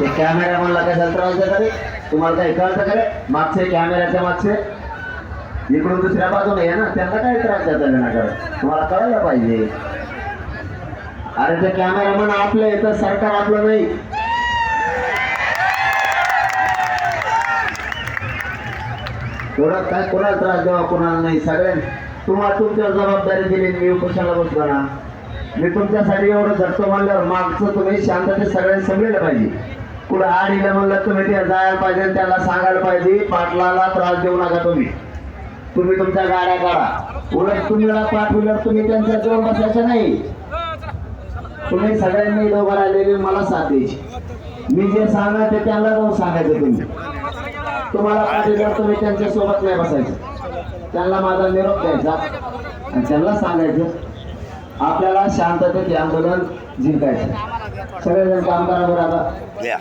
ते कॅमेरा म्हणला काय त्रास देतात तुम्हाला काय कळतं का रे? मागचे कॅमेऱ्याच्या मागचे. इकडून दुसऱ्या बाजूने आहे ना. त्यांना काय त्रास देतात ना तुम्हाला कळायला पाहिजे. अरे ते कॅमेरामन आपलं येतं सरकार आपलं नाही. एवढा काय कोणाला त्रास द्यावा कोणाला नाही. सगळ्यांनी तुम्हाला तुमच्या जबाबदारी दिली मी उपोषणाला बसलो ना. मी तुमच्यासाठी एवढं झटतो म्हणल्यावर मागचं तुम्ही शांततेत सगळ्यांनी समजलं पाहिजे. कुठं आडीला म्हणलं तुम्ही ते जायला पाहिजे त्याला सांगायला पाहिजे पाटलाला त्रास देऊ नका तुम्ही. तुम्ही तुमच्या गाड्या काढा. उलट तुम्ही पाठवल्यावर तुम्ही त्यांच्या जवळ बसायचं नाही. तुम्ही सगळ्यांनी दोघं उभं राहिलेले मला साथ द्यायची. मी जे सांगा ते त्यांना जाऊन सांगायचं तुम्ही. तुम्हाला पाठीदार तुम्ही त्यांच्यासोबत नाही बसायचं. त्यांना माझा निरोप द्यायचा. आणि त्यांना सांगायचं आपल्याला शांततेत आंदोलन जिंकायचं. सगळेजण काम आता.